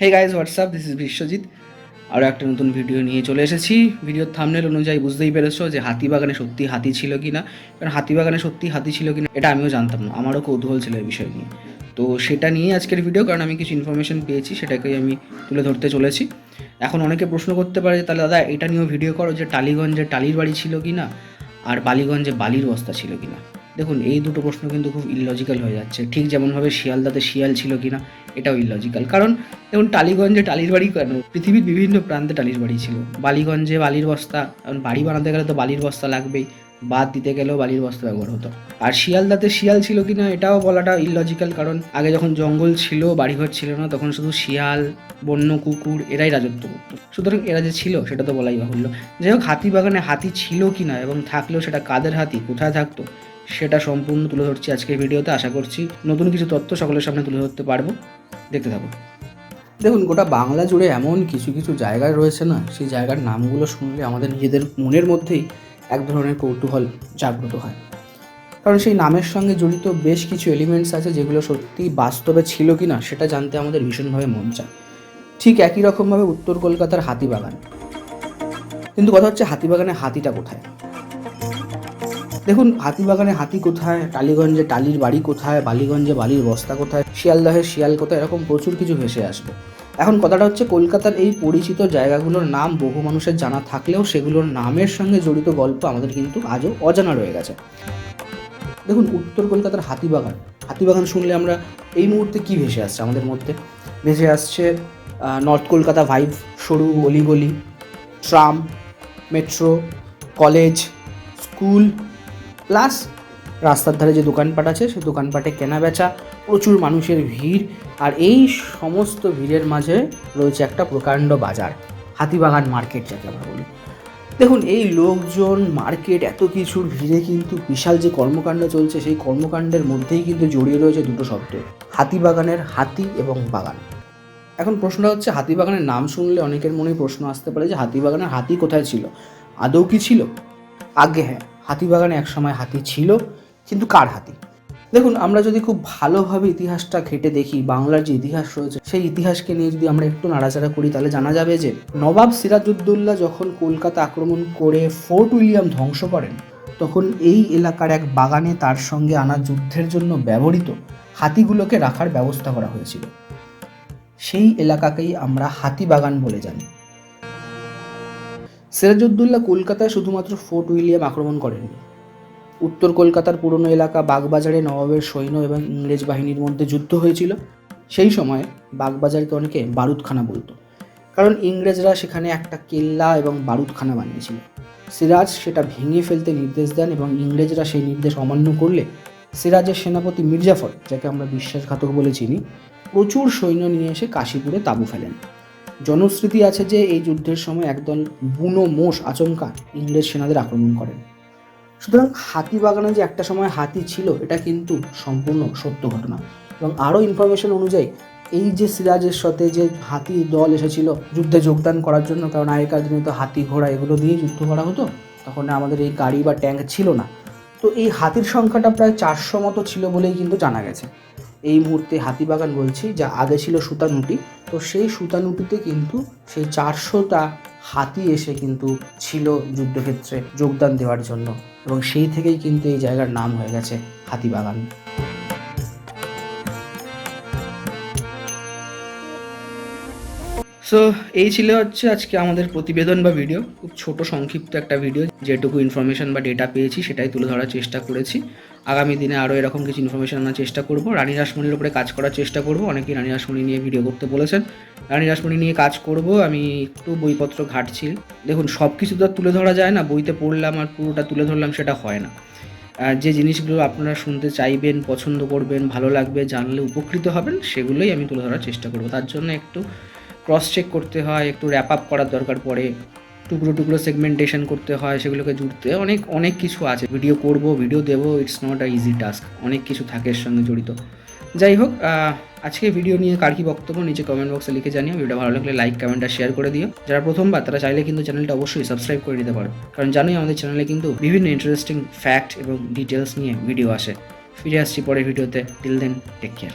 Hey guys what's up this is Biswajit আরও একটা নতুন ভিডিও নিয়ে চলে এসেছি। ভিডিওর থামনেল অনুযায়ী বুঝতেই পেরেছ যে হাতিবাগানে সত্যি হাতি ছিল কি না কারণ হাতিবাগানে সত্যি হাতি ছিল কি না এটা আমিও জানতাম না। আমারও কৌতূহল ছিল এই বিষয় নিয়ে। তো সেটা নিয়ে আজকের ভিডিও কারণ আমি কিছু ইনফরমেশন পেয়েছি, সেটাকেই আমি তুলে ধরতে চলেছি। এখন অনেকে প্রশ্ন করতে পারে যে, তাহলে দাদা, এটা নিয়েও ভিডিও করো যে টালিগঞ্জে টালির বাড়ি ছিল কি না আর বালিগঞ্জে বালির বস্তা ছিল কি না দেখুন, এই দুটো প্রশ্ন কিন্তু খুব ইললজিক্যাল হয়ে যাচ্ছে। ঠিক যেমনভাবে শিয়ালদাতে শিয়াল ছিল কিনা, এটাও ইললজিক্যাল কারণ, দেখুন, টালিগঞ্জে টালির বাড়ি কেন? পৃথিবীর বিভিন্ন প্রান্তে টালির বাড়ি ছিল। বালিগঞ্জে বালির বস্তা, কারণ বাড়ি বানাতে গেলে তো বালির বস্তা লাগবেই। বাদ দিতে গেলেও বালির বস্তা ব্যবহার হতো। আর শিয়ালদাতে শিয়াল ছিল কিনা, এটাও বলাটা ইললজিক্যাল কারণ আগে যখন জঙ্গল ছিল, বাড়িঘর ছিল না, তখন শুধু শিয়াল, বন্য, কুকুর, এরাই রাজত্ব করতো। সুতরাং এরা যে ছিল, সেটা তো বলাই বাহুল্য। যাই হোক হাতি বাগানে হাতি ছিল কিনা এবং থাকলেও সেটা কাদের হাতি, কোথায় থাকতো সেটা সম্পূর্ণ তুলে ধরছি আজকের ভিডিওতে। আশা করছি নতুন কিছু তথ্য সকলের সামনে তুলে ধরতে পারব। দেখতে থাকো দেখুন, গোটা বাংলা জুড়ে এমন কিছু কিছু জায়গায় রয়েছে না, সেই জায়গার নামগুলো শুনলে আমাদের নিজেদের মনের মধ্যেই এক ধরনের কৌতূহল জাগ্রত হয়। কারণ সেই নামের সঙ্গে জড়িত বেশ কিছু এলিমেন্টস আছে যেগুলো সত্যি বাস্তবে ছিল কি না সেটা জানতে আমাদের ভীষণভাবে মন চায়। ঠিক একই রকমভাবে উত্তর কলকাতার হাতিবাগান। কিন্তু কথা হচ্ছে হাতিবাগানে হাতিটা কোথায়? দেখুন, হাতিবাগানে হাতি কোথায়, টালিগঞ্জে টালির বাড়ি কোথায়, বালিগঞ্জে বালির বস্তা কোথায়, শিয়ালদহে শিয়াল কোথায়, এরকম প্রচুর কিছু ভেসে আসবে। এখন কথাটা হচ্ছে কলকাতার এই পরিচিত জায়গাগুলোর নাম বহু মানুষের জানা থাকলেও সেগুলোর নামের সঙ্গে জড়িত গল্প আমাদের কিন্তু আজও অজানা রয়ে গেছে। দেখুন, উত্তর কলকাতার হাতিবাগান। হাতিবাগান শুনলে আমরা এই মুহূর্তে কি ভেসে আসছে আমাদের মধ্যে? ভেসে আসছে নর্থ কলকাতা ভাইভ সরু অলিগলি tram, metro, college, school plus রাস্তার ধারে যে দোকানপাট আছে, সেই দোকানপাটে কেনা বেচা প্রচুর মানুষের ভিড়, আর এই সমস্ত ভিড়ের মাঝে রয়েছে একটা প্রকাণ্ড বাজার, হাতিবাগান মার্কেট যাকে আমরা বলি। দেখুন, এই লোকজন, মার্কেট, এত কিছুর ভিড়ে কিন্তু বিশাল যে কর্মকাণ্ড চলছে, সেই কর্মকাণ্ডের মধ্যেই কিন্তু জড়িয়ে রয়েছে দুটো শব্দ, হাতিবাগানের হাতি এবং বাগান। এখন প্রশ্নটা হচ্ছে, হাতিবাগানের নাম শুনলে অনেকের মনেই প্রশ্ন আসতে পারে যে হাতিবাগানের হাতি কোথায় ছিল? আদৌ কি ছিল? আগে হ্যাঁ। হাতিবাগানে একসময় হাতি ছিল, কিন্তু কার হাতি? দেখুন, আমরা যদি খুব ভালোভাবে ইতিহাসটা ঘেটে দেখি, বাংলার যে ইতিহাস রয়েছে, সেই ইতিহাসকে নিয়ে যদি আমরা একটু নাড়াচাড়া করি, তাহলে জানা যাবে যে নবাব সিরাজউদ্দৌলা যখন কলকাতা আক্রমণ করে ফোর্ট উইলিয়াম ধ্বংস করেন, তখন এই এলাকার এক বাগানে তার সঙ্গে আনা যুদ্ধের জন্য ব্যবহৃত হাতিগুলোকে রাখার ব্যবস্থা করা হয়েছিল। সেই এলাকাকেই আমরা হাতিবাগান বলে জানি। সিরাজউদ্দৌলা কলকাতায় শুধুমাত্র ফোর্ট উইলিয়াম আক্রমণ করেননি। উত্তর কলকাতার পুরনো এলাকা বাগবাজারে নবাবের সৈন্য এবং ইংরেজ বাহিনীর মধ্যে যুদ্ধ হয়েছিল। সেই সময় বাগবাজারকে অনেকে বারুদখানা বলতো। কারণ ইংরেজরা সেখানে একটা কেল্লা এবং বারুদখানা বানিয়েছিল। সিরাজ সেটা ভেঙে ফেলতে নির্দেশ দেন এবং ইংরেজরা সেই নির্দেশ অমান্য করলে সিরাজের সেনাপতি মির্জাফর, যাকে আমরা বিশ্বাসঘাতক বলে চিনি, প্রচুর সৈন্য নিয়ে এসে কাশীপুরে তাঁবু ফেলেন। জনশ্রুতি আছে যে এই যুদ্ধের সময় একদল বুনো মোষ আচমকা ইংরেজ সেনাদের আক্রমণ করেন। সুতরাং হাতিবাগানে যে একটা সময় হাতি ছিল, এটা কিন্তু সম্পূর্ণ সত্য ঘটনা। এবং আরও ইনফরমেশন অনুযায়ী, এই যে সিরাজের সাথে যে হাতি দল এসেছিল, যুদ্ধে যোগদান করার জন্য, কারণ আগেকার দিনে তো হাতি ঘোড়া এগুলো দিয়েই যুদ্ধ করা হতো, তখন আমাদের এই গাড়ি বা ট্যাঙ্ক ছিল না। তো এই হাতির সংখ্যাটা প্রায় চারশো মতো ছিল বলেই কিন্তু জানা গেছে। এই মুহূর্তে হাতিবাগান বলছি, যা আগে ছিল সুতানুটি। তো সেই সুতানুটিতে কিন্তু সেই চারশোটা হাতি এসে কিন্তু ছিল যুদ্ধক্ষেত্রে যোগদান দেওয়ার জন্য। এবং সেই থেকেই কিন্তু এই জায়গার নাম হয়ে গেছে হাতিবাগান। সো এই ছিল হচ্ছে আজকে আমাদের প্রতিবেদন বা ভিডিও খুব ছোট, সংক্ষিপ্ত একটা ভিডিও যেটুকু ইনফরমেশন বা ডেটা পেয়েছি, সেটাই তুলে ধরার চেষ্টা করেছি। আগামী দিনে আরও এরকম কিছু ইনফরমেশন আনার চেষ্টা করব। রানী রাসমণির উপরে কাজ করার চেষ্টা করব। অনেকেই রানী রাসমণি নিয়ে ভিডিও করতে বলেছেন। রানী রাসমণি নিয়ে কাজ করব। আমি একটু বইপত্র ঘাটছি। দেখুন, সব কিছু তো তুলে ধরা যায় না। বইতে পড়লাম আর পুরোটা তুলে ধরলাম, সেটা হয় না। যে জিনিসগুলো আপনারা শুনতে চাইবেন, পছন্দ করবেন, ভালো লাগবে, জানলে উপকৃত হবেন, সেগুলোই আমি তুলে ধরার চেষ্টা করব। তার জন্য একটু ক্রস চেক করতে হয়, একটু র্যাপ আপ করার দরকার পড়ে, টুকরো টুকরো সেগমেন্টেশন করতে হয়, সেগুলোকে জুড়তে অনেক অনেক কিছু আছে। ভিডিও করব ভিডিও দেবো it's not a easy task অনেক কিছু থাকে এর সঙ্গে জড়িত। যাই হোক আজকে ভিডিও নিয়ে কার কি বক্তব্য নিচে কমেন্ট বক্সে লিখে জানিও ভিডিও ভালো লাগলে লাইক কমেন্ট আর শেয়ার করে দিও। যারা প্রথমবার, তারা চাইলে কিন্তু চ্যানেলটা অবশ্যই সাবস্ক্রাইব করে দিতে পারো। কারণ জানোই আমাদের চ্যানেলে কিন্তু বিভিন্ন ইন্টারেস্টিং ফ্যাক্ট এবং ডিটেলস নিয়ে ভিডিও আসে। ফিরে আসছি পরের ভিডিওতে টিল দেন টেক কেয়ার